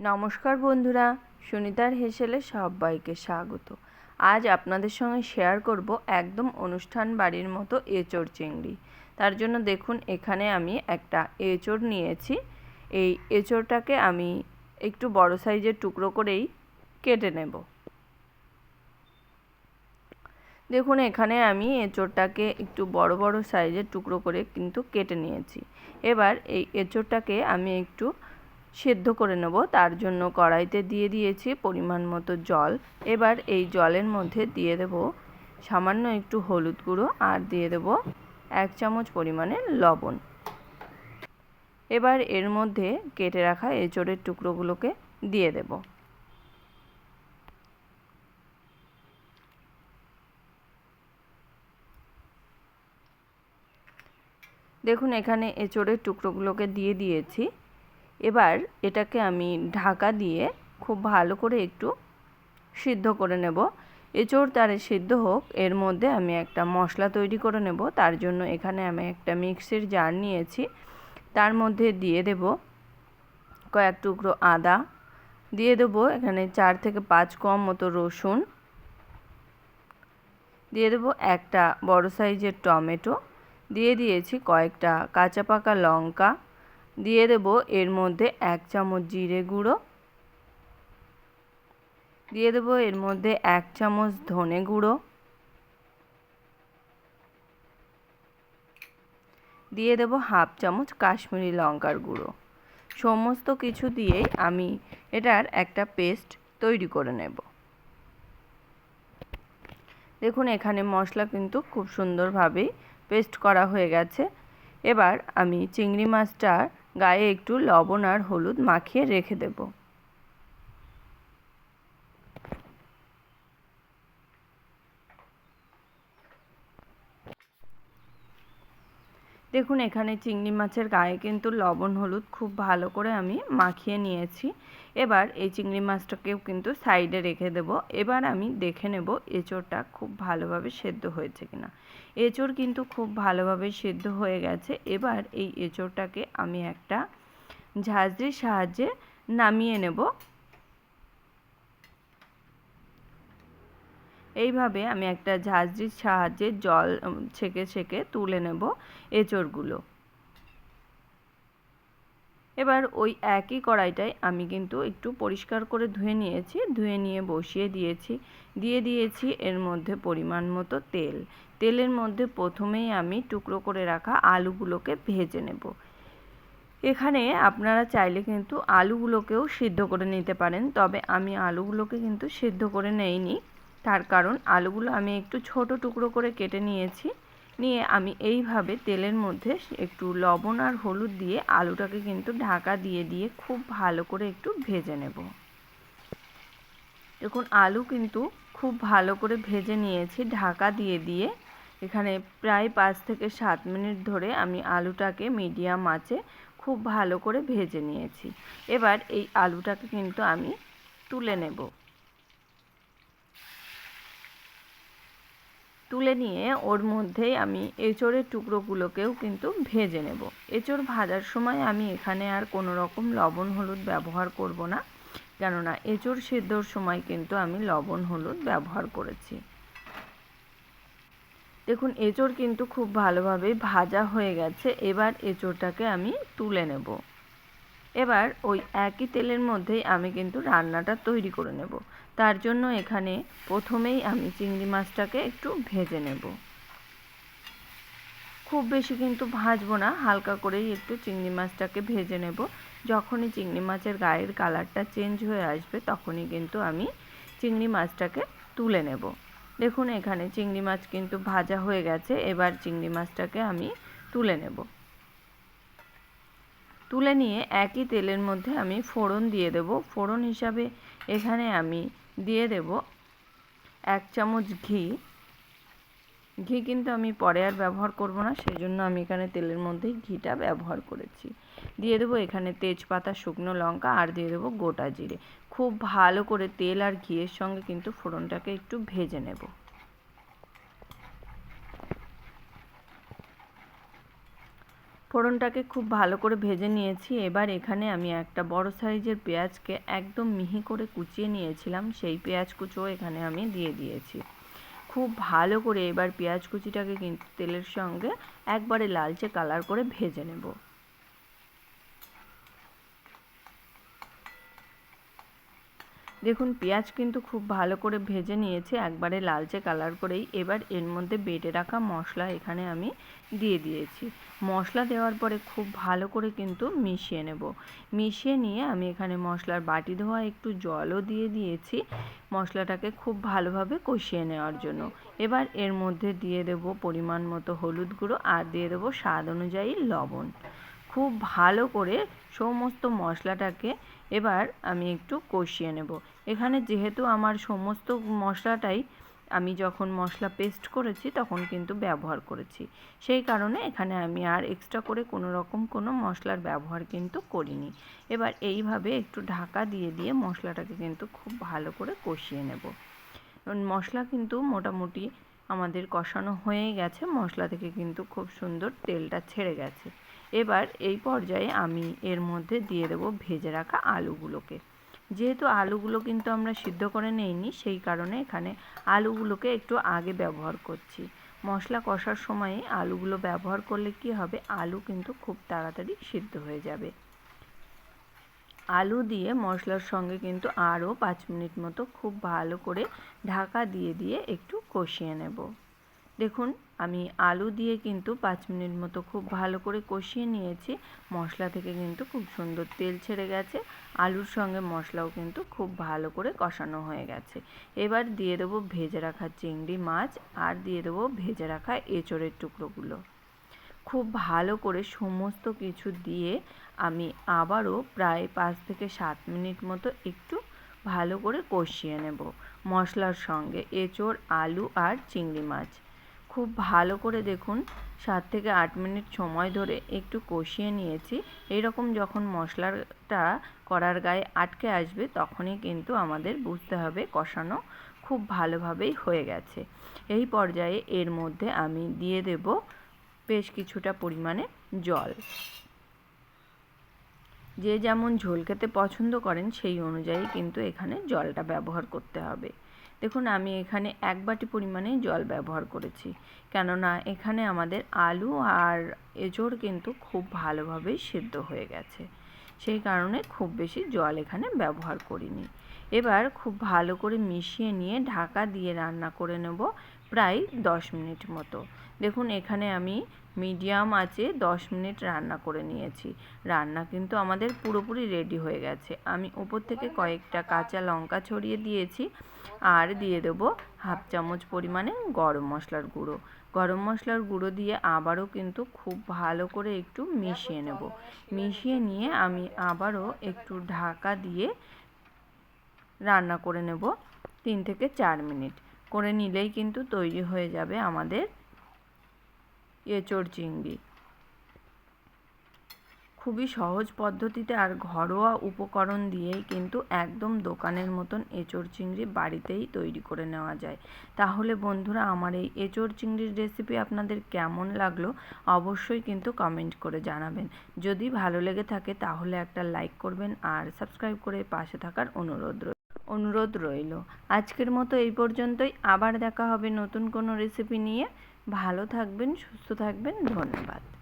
নমস্কার বন্ধুরা, সুনিতার হেসেলে সবাইকে স্বাগত। আজ আপনাদের সঙ্গে শেয়ার করব একদম অনুষ্ঠান বাড়ির মতো এঁচড় চিংড়ি। তার জন্য দেখুন, এখানে আমি একটা এঁচড় নিয়েছি। এই এঁচড়টাকে আমি একটু বড় সাইজের টুকরো করেই কেটে নেব। দেখুন, এখানে আমি এঁচড়টাকে একটু বড় বড় সাইজের টুকরো করে কিন্তু কেটে নিয়েছি। এবার এই এঁচড়টাকে আমি একটু সেদ্ধ করে নেব। তার জন্য কড়াইতে দিয়ে দিয়েছি পরিমাণ মতো জল। এবার এই জলের মধ্যে দিয়ে দেব সামান্য একটু হলুদ গুঁড়ো আর দিয়ে দেব এক চামচ পরিমাণে লবণ। এবার এর মধ্যে কেটে রাখা এঁচড়ের টুকরোগুলোকে দিয়ে দেব। দেখুন, এখানে এঁচড়ের টুকরোগুলোকে দিয়ে দিয়েছি। এবার এটাকে আমি ঢাকা দিয়ে খুব ভালো করে একটু সিদ্ধ করে নেব। এঁচোড় তারে সিদ্ধ হোক, এর মধ্যে আমি একটা মশলা তৈরি করে নেব। তার জন্য এখানে আমি একটা মিক্সির জার নিয়েছি। তার মধ্যে দিয়ে দেব কয়েক টুকরো আদা। দিয়ে দেব এখানে চার থেকে পাঁচ কম মতো রসুন। দিয়ে দেব একটা বড় সাইজের টমেটো। দিয়ে দিয়েছি কয়েকটা কাঁচা পাকা লঙ্কা। দিয়ে দেব এর মধ্যে এক চামচ জিরে গুঁড়ো। দিয়ে দেব এর মধ্যে এক চামচ ধনে গুঁড়ো। দিয়ে দেব হাফ চামচ কাশ্মীরি লঙ্কার গুঁড়ো। সমস্ত কিছু দিয়েই আমি এটার একটা পেস্ট তৈরি করে নেব। দেখুন, এখানে মশলা কিন্তু খুব সুন্দরভাবেই পেস্ট করা হয়ে গেছে। এবার আমি চিংড়ি মাছটার গায়ে একটু লবণ আর হলুদ মাখিয়ে রেখে দেব। দেখুন, এখানে চিংড়ি মাছের গায়ে কিন্তু লবণ, হলুদ খুব ভালো করে আমি মাখিয়ে নিয়েছি। এবার এই চিংড়ি মাছটাকেও কিন্তু সাইডে রেখে দেব। এবার আমি দেখে নেব এঁচোড়টা খুব ভালোভাবে সেদ্ধ হয়েছে কিনা। এঁচোড় কিন্তু খুব ভালোভাবে সেদ্ধ হয়ে গেছে। এবার এই এঁচোড়টাকে আমি একটা ঝাঁঝরির সাহায্যে নামিয়ে নেব। এইভাবে আমি একটা ঝাঁঝরির সাহায্যে জল ছেঁকে ছেঁকে তুলে নেব এঁচড়গুলো। এবার ওই একই কড়াইটায় আমি কিন্তু একটু পরিষ্কার করে ধুয়ে নিয়েছি, ধুয়ে নিয়ে বসিয়ে দিয়েছি। দিয়ে দিয়েছি এর মধ্যে পরিমাণ মতো তেল। তেলের মধ্যে প্রথমেই আমি টুকরো করে রাখা আলুগুলোকে ভেজে নেব। এখানে আপনারা চাইলে কিন্তু আলুগুলোকেও সিদ্ধ করে নিতে পারেন, তবে আমি আলুগুলোকে কিন্তু সিদ্ধ করে নেইনি। তার কারণ আলুগুলো আমি একটু ছোট টুকরো করে কেটে নিয়েছি। নিয়ে আমি এইভাবে তেলের মধ্যে একটু লবণ আর হলুদ দিয়ে আলুটাকে কিন্তু ঢাকা দিয়ে দিয়ে খুব ভালো করে একটু ভেজে নেব। দেখুন, আলু কিন্তু খুব ভালো করে ভেজে নিয়েছি, ঢাকা দিয়ে দিয়ে। এখানে প্রায় পাঁচ থেকে সাত মিনিট ধরে আমি আলুটাকে মিডিয়াম আঁচে খুব ভালো করে ভেজে নিয়েছি। এবার এই আলুটাকে কিন্তু আমি তুলে নেব। তুলে নিয়ে ওর মধ্যেই আমি এঁচড়ের টুকরোগুলোকেও কিন্তু ভেজে নেব। এঁচড় ভাজার সময় আমি এখানে আর কোনো রকম লবণ হলুদ ব্যবহার করব না, কেননা এঁচড় সেদ্ধর সময় কিন্তু আমি লবণ হলুদ ব্যবহার করেছি। দেখুন, এঁচড় কিন্তু খুব ভালোভাবে ভাজা হয়ে গেছে, এবার এঁচড়টাকে আমি তুলে নেব। এবার ওই একই তেলের মধ্যেই আমি কিন্তু রান্নাটা তৈরি করে নেব। তার জন্য এখানে প্রথমেই আমি চিংড়ি মাছটাকে একটু ভেজে নেব। খুব বেশি কিন্তু ভাজবো না, হালকা করেই একটু চিংড়ি মাছটাকে ভেজে নেব। যখনই চিংড়ি মাছের গায়ের কালারটা চেঞ্জ হয়ে আসবে, তখনই কিন্তু আমি চিংড়ি মাছটাকে তুলে নেব। দেখুন, এখানে চিংড়ি মাছ কিন্তু ভাজা হয়ে গেছে, এবার চিংড়ি মাছটাকে আমি তুলে নেব। তুলে নিয়ে একই তেলের মধ্যে আমি ফোড়ন দিয়ে দেব। ফোড়ন হিসাবে এখানে আমি দিয়ে দেব এক চামচ ঘি। ঘি কিন্তু আমি পরে আর ব্যবহার করব না সেই জন্য আমি এখানে তেলের মধ্যেই ঘিটা ব্যবহার করেছি। দিয়ে দেবো এখানে তেজপাতা, শুকনো লঙ্কা আর দিয়ে দেবো গোটা জিরে। খুব ভালো করে তেল আর ঘিয়ের সঙ্গে কিন্তু ফোড়নটাকে একটু ভেজে নেব। ফোড়নটাকে খুব ভালো করে ভেজে নিয়েছি। এবার এখানে আমি একটা বড় সাইজের পেঁয়াজকে একদম মিহি করে কুচিয়ে নিয়েছিলাম। সেই পেঁয়াজ কুচো এখানে আমি দিয়ে দিয়েছি। খুব ভালো করে এবার পেঁয়াজ কুচিটাকে কিন্তু তেলের সঙ্গে একবারে লালচে কালার করে ভেজে নেব। দেখুন, পেঁয়াজ কিন্তু খুব ভালো করে ভেজে নিয়েছে, একবারে লালচে কালার করেই। এবার এর মধ্যে বেটে রাখা মশলা এখানে আমি দিয়ে দিয়েছি। মশলা দেওয়ার পরে খুব ভালো করে কিন্তু মিশিয়ে নেব। মিশিয়ে নিয়ে আমি এখানে মশলার বাটি ধোয়া একটু জলও দিয়ে দিয়েছি মশলাটাকে খুব ভালোভাবে কষিয়ে নেওয়ার জন্য। এবার এর মধ্যে দিয়ে দেব পরিমাণ মতো হলুদ গুঁড়ো আর দিয়ে দেবো স্বাদ অনুযায়ী লবণ। খুব ভালো করে সমস্ত মশলাটাকে এবার আমি একটু কষিয়ে নেব। এখানে যেহেতু আমার সমস্ত মশলাটাই আমি যখন মশলা পেস্ট করেছি, তখন কিন্তু ব্যবহার করেছি। সেই কারণে এখানে আমি আর এক্সট্রা করে কোনো রকম কোনো মশলার ব্যবহার কিন্তু করিনি। এবার এইভাবে একটু ঢাকা দিয়ে দিয়ে মশলাটাকে কিন্তু খুব ভালো করে কষিয়ে নেব। মশলা কিন্তু মোটামুটি আমাদের কষানো হয়ে গেছে। মশলা থেকে কিন্তু খুব সুন্দর তেলটা ছেড়ে গেছে। এবার এই পর্যায়ে আমি এর মধ্যে দিয়ে দেবো ভেজে রাখা আলুগুলোকে। যেহেতু আলুগুলো কিন্তু আমরা সিদ্ধ করে নেইনি, সেই কারণে এখানে আলুগুলোকে একটু আগে ব্যবহার করছি। মশলা কষার সময়ে আলুগুলো ব্যবহার করলে কি হবে? আলু কিন্তু খুব তাড়াতাড়ি সিদ্ধ হয়ে যাবে। আলু দিয়ে মশলার সঙ্গে কিন্তু আরও পাঁচ মিনিট মতো খুব ভালো করে ঢাকা দিয়ে দিয়ে একটু কষিয়ে নেব। দেখুন, আমি আলু দিয়ে কিন্তু পাঁচ মিনিট মতো খুব ভালো করে কষিয়ে নিয়েছি। মশলা থেকে কিন্তু খুব সুন্দর তেল ছেড়ে গেছে। আলুর সঙ্গে মশলাও কিন্তু খুব ভালো করে কষানো হয়ে গেছে। এবার দিয়ে দেবো ভেজে রাখা চিংড়ি মাছ আর দিয়ে দেবো ভেজে রাখা এঁচড়ের টুকরোগুলো। খুব ভালো করে সমস্ত কিছু দিয়ে আমি আবারও প্রায় পাঁচ থেকে সাত মিনিট মতো একটু ভালো করে কষিয়ে নেব মশলার সঙ্গে এঁচড়, আলু আর চিংড়ি মাছ। খুব ভালো করে দেখুন, সাত থেকে আট মিনিট সময় ধরে একটু কষিয়ে নিয়েছি। এইরকম যখন মশলাটা করার গায়ে আটকে আসবে, তখনই কিন্তু আমাদের বুঝতে হবে কষানো খুব ভালোভাবেই হয়ে গেছে। এই পর্যায়ে এর মধ্যে আমি দিয়ে দেব বেশ কিছুটা পরিমাণে জল। যে যেমন ঝোল খেতে পছন্দ করেন, সেই অনুযায়ী কিন্তু এখানে জলটা ব্যবহার করতে হবে। দেখুন, আমি এখানে এক বাটি পরিমাণে জল ব্যবহার করেছি। কেননা, এখানে আমাদের আলু আর এঁচড় কিন্তু খুব ভালোভাবেই সেদ্ধ হয়ে গেছে। সেই কারণে খুব বেশি জল এখানে ব্যবহার করিনি। এবার খুব ভালো করে মিশিয়ে নিয়ে ঢাকা দিয়ে রান্না করে নেব। প্রায় দশ মিনিট মতো। দেখুন, এখানে আমি মিডিয়াম আছে দশ মিনিট রান্না করে নিয়েছি। রান্না কিন্তু আমাদের পুরোপুরি রেডি হয়ে গেছে। আমি উপর থেকে কয়েকটা কাঁচা লঙ্কা ছড়িয়ে দিয়েছি আর দিয়ে দেবো হাফ চামচ পরিমাণে গরম মশলার গুঁড়ো। গরম মশলার গুঁড়ো দিয়ে আবারও কিন্তু খুব ভালো করে একটু মিশিয়ে নেব। মিশিয়ে নিয়ে আমি আবারও একটু ঢাকা দিয়ে রান্না করে নেব তিন থেকে চার মিনিট। করে নিলেই কিন্তু তৈরি হয়ে যাবে আমাদের এঁচড় চিংড়ি। খুবই সহজ পদ্ধতিতে আর ঘরোয়া উপকরণ দিয়েই কিন্তু একদম দোকানের মতন এঁচড় চিংড়ি বাড়িতেই তৈরি করে নেওয়া যায়। তাহলে বন্ধুরা, আমার এই এঁচড় চিংড়ির রেসিপি আপনাদের কেমন লাগল অবশ্যই কিন্তু কমেন্ট করে জানাবেন। যদি ভালো লেগে থাকে তাহলে একটা লাইক করবেন আর সাবস্ক্রাইব করে পাশে থাকার অনুরোধ অনুরোধ রইল। আজকের মতো এই পর্যন্তই। আবার দেখা হবে নতুন কোনো রেসিপি নিয়ে। ভালো থাকবেন, সুস্থ থাকবেন। ধন্যবাদ।